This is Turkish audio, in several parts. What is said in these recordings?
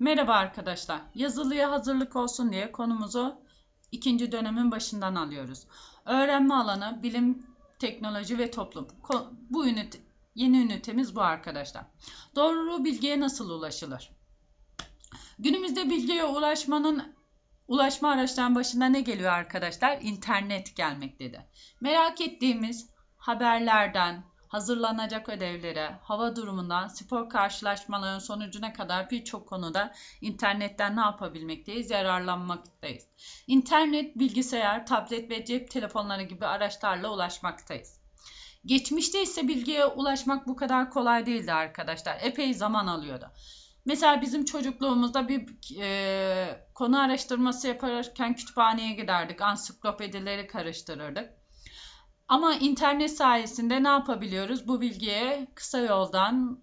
Merhaba arkadaşlar. Yazılıya hazırlık olsun diye konumuzu ikinci dönemin başından alıyoruz. Öğrenme alanı, bilim, teknoloji ve toplum. Bu ünite, yeni ünitemiz bu arkadaşlar. Doğru bilgiye nasıl ulaşılır? Günümüzde bilgiye ulaşmanın ulaşma araçlarının başında ne geliyor arkadaşlar? İnternet gelmektedir. Merak ettiğimiz haberlerden, hazırlanacak ödevlere, hava durumundan, spor karşılaşmalarının sonucuna kadar birçok konuda internetten ne yapabilmekteyiz? Yararlanmaktayız. İnternet, bilgisayar, tablet ve cep telefonları gibi araçlarla ulaşmaktayız. Geçmişte ise bilgiye ulaşmak bu kadar kolay değildi arkadaşlar. Epey zaman alıyordu. Mesela bizim çocukluğumuzda bir e, konu araştırması yaparken kütüphaneye giderdik, ansiklopedileri karıştırırdık. Ama internet sayesinde ne yapabiliyoruz? Bu bilgiye kısa yoldan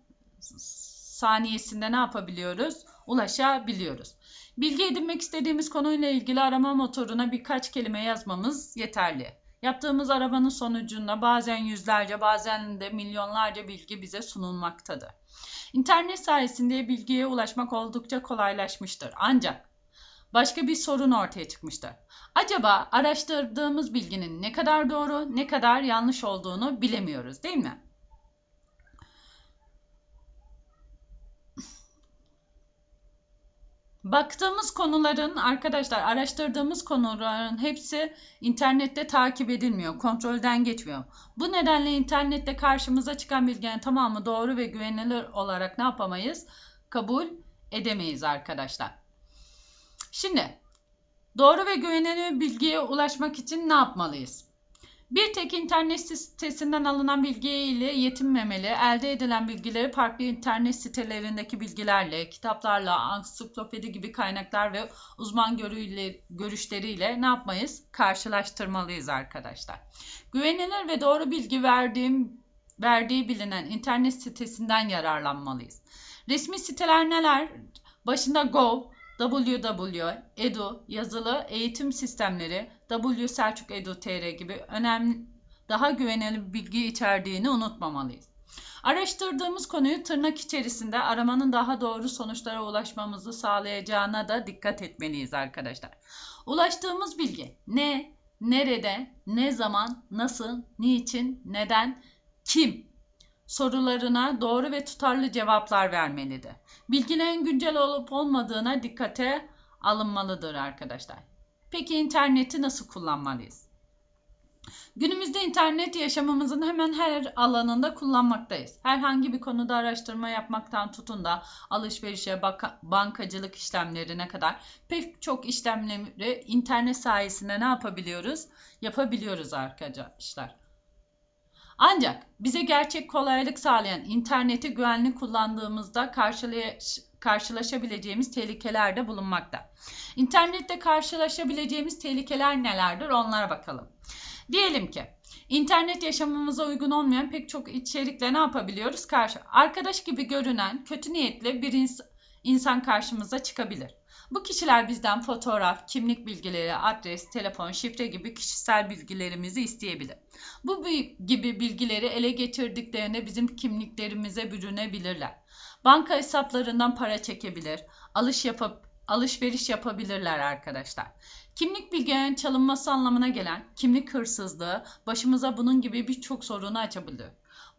saniyesinde ne yapabiliyoruz? Ulaşabiliyoruz. Bilgi edinmek istediğimiz konuyla ilgili arama motoruna birkaç kelime yazmamız yeterli. Yaptığımız arabanın sonucunda bazen yüzlerce bazen de milyonlarca bilgi bize sunulmaktadır. İnternet sayesinde bilgiye ulaşmak oldukça kolaylaşmıştır. Ancak başka bir sorun ortaya çıkmıştır. Acaba araştırdığımız bilginin ne kadar doğru, ne kadar yanlış olduğunu bilemiyoruz, değil mi? Baktığımız konuların arkadaşlar araştırdığımız konuların hepsi internette takip edilmiyor, kontrolden geçmiyor. Bu nedenle internette karşımıza çıkan bilginin tamamı doğru ve güvenilir olarak ne yapamayız? Kabul edemeyiz arkadaşlar. Şimdi doğru ve güvenilir bilgiye ulaşmak için ne yapmalıyız? Bir tek internet sitesinden alınan bilgi ile yetinmemeli, elde edilen bilgileri farklı internet sitelerindeki bilgilerle, kitaplarla, ansiklopedi gibi kaynaklar ve uzman görüşleriyle ne yapmayız? Karşılaştırmalıyız arkadaşlar. Güvenilir ve doğru bilgi verdiğim, verdiği bilinen internet sitesinden yararlanmalıyız. Resmi siteler neler? Başında Gov, www, edu, yazılı eğitim sistemleri, W TR gibi önemli daha güvenilir bilgi içerdiğini unutmamalıyız. Araştırdığımız konuyu tırnak içerisinde aramanın daha doğru sonuçlara ulaşmamızı sağlayacağına da dikkat etmeliyiz arkadaşlar. Ulaştığımız bilgi ne, nerede, ne zaman, nasıl, niçin, neden, kim sorularına doğru ve tutarlı cevaplar vermelidir. Bilgilerin güncel olup olmadığına dikkate alınmalıdır arkadaşlar. Peki interneti nasıl kullanmalıyız? Günümüzde internet yaşamımızın hemen her alanında kullanmaktayız. Herhangi bir konuda araştırma yapmaktan tutun da alışverişe, bankacılık işlemlerine kadar pek çok işlemleri internet sayesinde ne yapabiliyoruz? Yapabiliyoruz arkadaşlar. Ancak bize gerçek kolaylık sağlayan interneti güvenli kullandığımızda karşılaş karşılaşabileceğimiz tehlikeler de bulunmakta. İnternette karşılaşabileceğimiz tehlikeler nelerdir onlara bakalım. Diyelim ki internet yaşamımıza uygun olmayan pek çok içerikle ne yapabiliyoruz? Karşı arkadaş gibi görünen kötü niyetli bir ins insan karşımıza çıkabilir. Bu kişiler bizden fotoğraf, kimlik bilgileri, adres, telefon, şifre gibi kişisel bilgilerimizi isteyebilir. Bu gibi bilgileri ele geçirdiklerinde bizim kimliklerimize bürünebilirler. Banka hesaplarından para çekebilir, alış yapıp alışveriş yapabilirler arkadaşlar. Kimlik bilgilerinin çalınması anlamına gelen kimlik hırsızlığı başımıza bunun gibi birçok sorunu açabilir.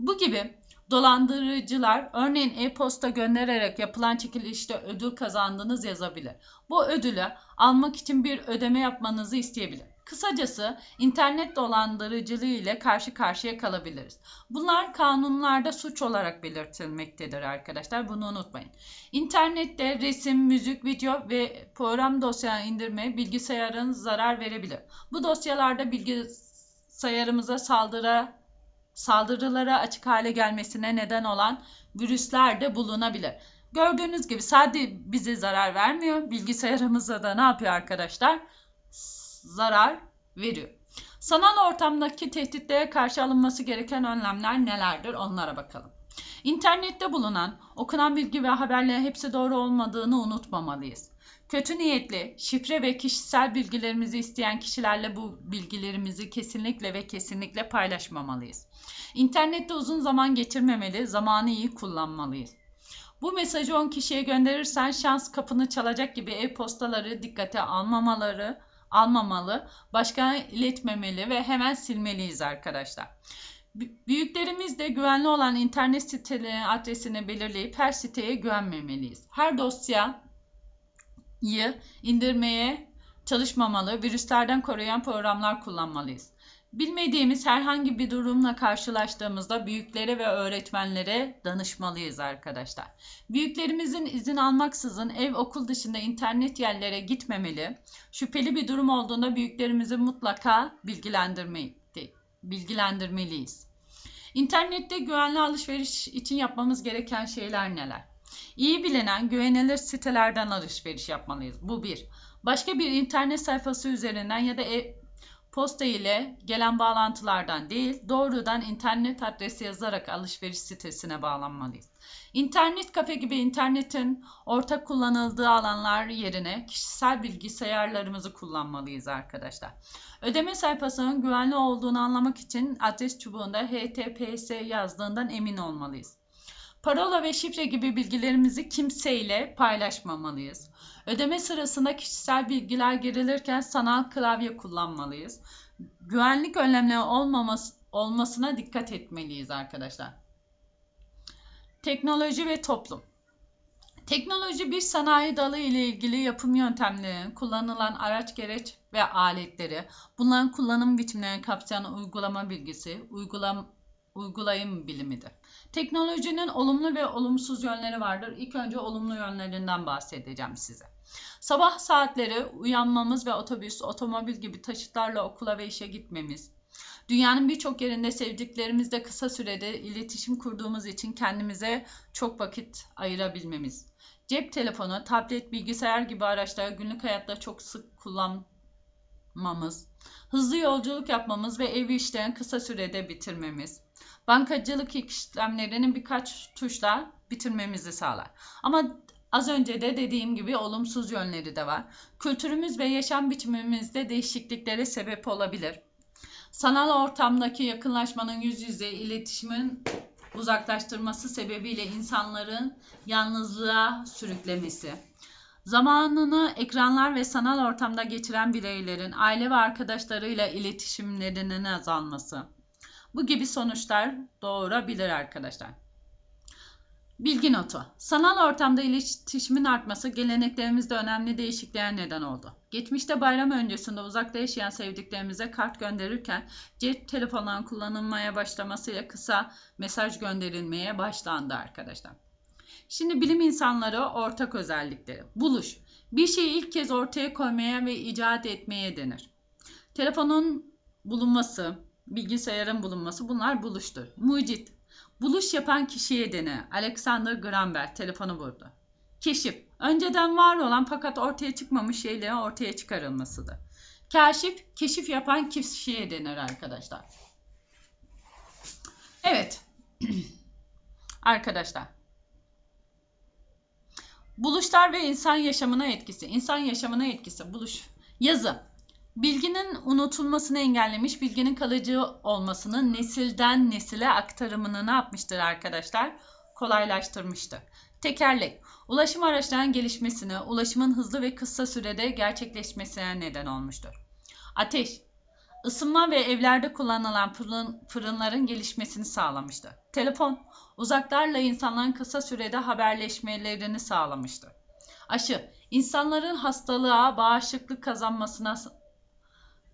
Bu gibi Dolandırıcılar örneğin e-posta göndererek yapılan çekilişte ödül kazandınız yazabilir. Bu ödülü almak için bir ödeme yapmanızı isteyebilir. Kısacası internet dolandırıcılığı ile karşı karşıya kalabiliriz. Bunlar kanunlarda suç olarak belirtilmektedir arkadaşlar. Bunu unutmayın. İnternette resim, müzik, video ve program dosya indirme bilgisayarın zarar verebilir. Bu dosyalarda bilgisayarımıza saldırı saldırılara açık hale gelmesine neden olan virüsler de bulunabilir. Gördüğünüz gibi sadece bize zarar vermiyor. Bilgisayarımıza da ne yapıyor arkadaşlar? Zarar veriyor. Sanal ortamdaki tehditlere karşı alınması gereken önlemler nelerdir? Onlara bakalım. İnternette bulunan, okunan bilgi ve haberlerin hepsi doğru olmadığını unutmamalıyız. Kötü niyetli, şifre ve kişisel bilgilerimizi isteyen kişilerle bu bilgilerimizi kesinlikle ve kesinlikle paylaşmamalıyız. İnternette uzun zaman geçirmemeli, zamanı iyi kullanmalıyız. Bu mesajı 10 kişiye gönderirsen şans kapını çalacak gibi e-postaları dikkate almamaları almamalı, başkana iletmemeli ve hemen silmeliyiz arkadaşlar. Büyüklerimiz de güvenli olan internet sitelerinin adresini belirleyip her siteye güvenmemeliyiz. Her dosyayı indirmeye çalışmamalı, virüslerden koruyan programlar kullanmalıyız. Bilmediğimiz herhangi bir durumla karşılaştığımızda büyüklere ve öğretmenlere danışmalıyız arkadaşlar. Büyüklerimizin izin almaksızın ev okul dışında internet yerlere gitmemeli. Şüpheli bir durum olduğunda büyüklerimizi mutlaka bilgilendirmeliyiz. İnternette güvenli alışveriş için yapmamız gereken şeyler neler? İyi bilinen güvenilir sitelerden alışveriş yapmalıyız. Bu bir. Başka bir internet sayfası üzerinden ya da e posta ile gelen bağlantılardan değil, doğrudan internet adresi yazarak alışveriş sitesine bağlanmalıyız. İnternet kafe gibi internetin ortak kullanıldığı alanlar yerine kişisel bilgisayarlarımızı kullanmalıyız arkadaşlar. Ödeme sayfasının güvenli olduğunu anlamak için adres çubuğunda HTTPS yazdığından emin olmalıyız. Parola ve şifre gibi bilgilerimizi kimseyle paylaşmamalıyız. Ödeme sırasında kişisel bilgiler girilirken sanal klavye kullanmalıyız. Güvenlik önlemleri olmaması, olmasına dikkat etmeliyiz arkadaşlar. Teknoloji ve toplum. Teknoloji bir sanayi dalı ile ilgili yapım yöntemlerinin kullanılan araç gereç ve aletleri, bunların kullanım biçimlerini kapsayan uygulama bilgisi, uygulam, uygulayım bilimidir. Teknolojinin olumlu ve olumsuz yönleri vardır. İlk önce olumlu yönlerinden bahsedeceğim size. Sabah saatleri uyanmamız ve otobüs, otomobil gibi taşıtlarla okula ve işe gitmemiz. Dünyanın birçok yerinde sevdiklerimizle kısa sürede iletişim kurduğumuz için kendimize çok vakit ayırabilmemiz. Cep telefonu, tablet, bilgisayar gibi araçları günlük hayatta çok sık kullanmamız. Hızlı yolculuk yapmamız ve ev işlerini kısa sürede bitirmemiz. Bankacılık işlemlerini birkaç tuşla bitirmemizi sağlar. Ama Az önce de dediğim gibi olumsuz yönleri de var. Kültürümüz ve yaşam biçimimizde değişikliklere sebep olabilir. Sanal ortamdaki yakınlaşmanın yüz yüze iletişimin uzaklaştırması sebebiyle insanların yalnızlığa sürüklemesi. Zamanını ekranlar ve sanal ortamda geçiren bireylerin aile ve arkadaşlarıyla iletişimlerinin azalması. Bu gibi sonuçlar doğurabilir arkadaşlar. Bilgi notu. Sanal ortamda iletişimin artması geleneklerimizde önemli değişikliğe neden oldu. Geçmişte bayram öncesinde uzakta yaşayan sevdiklerimize kart gönderirken cep telefonlarının kullanılmaya başlamasıyla kısa mesaj gönderilmeye başlandı arkadaşlar. Şimdi bilim insanları ortak özellikleri. Buluş. Bir şeyi ilk kez ortaya koymaya ve icat etmeye denir. Telefonun bulunması, bilgisayarın bulunması bunlar buluştur. Mucit. Buluş yapan kişiye denir. Alexander Graham Bell telefonu vurdu. Keşif. Önceden var olan fakat ortaya çıkmamış şeylerin ortaya çıkarılmasıdır. Kaşif, keşif yapan kişiye denir arkadaşlar. Evet. arkadaşlar. Buluşlar ve insan yaşamına etkisi. İnsan yaşamına etkisi. Buluş. Yazı. Bilginin unutulmasını engellemiş, bilginin kalıcı olmasını nesilden nesile aktarımını ne yapmıştır arkadaşlar? Kolaylaştırmıştır. Tekerlek, ulaşım araçlarının gelişmesine, ulaşımın hızlı ve kısa sürede gerçekleşmesine neden olmuştur. Ateş, ısınma ve evlerde kullanılan fırın, fırınların gelişmesini sağlamıştır. Telefon, uzaklarla insanların kısa sürede haberleşmelerini sağlamıştır. Aşı, insanların hastalığa bağışıklık kazanmasına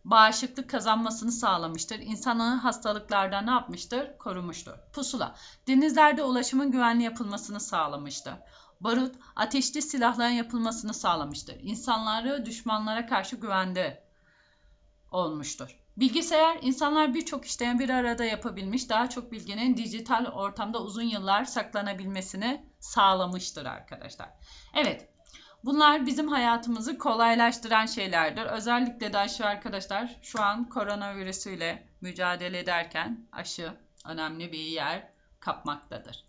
bağışıklık kazanmasını sağlamıştır. İnsanı hastalıklardan ne yapmıştır? Korumuştur. Pusula, denizlerde ulaşımın güvenli yapılmasını sağlamıştır. Barut, ateşli silahların yapılmasını sağlamıştır. İnsanları düşmanlara karşı güvende olmuştur. Bilgisayar, insanlar birçok işlerini bir arada yapabilmiş, daha çok bilginin dijital ortamda uzun yıllar saklanabilmesini sağlamıştır arkadaşlar. Evet, Bunlar bizim hayatımızı kolaylaştıran şeylerdir. Özellikle de aşı arkadaşlar şu an koronavirüsüyle mücadele ederken aşı önemli bir yer kapmaktadır.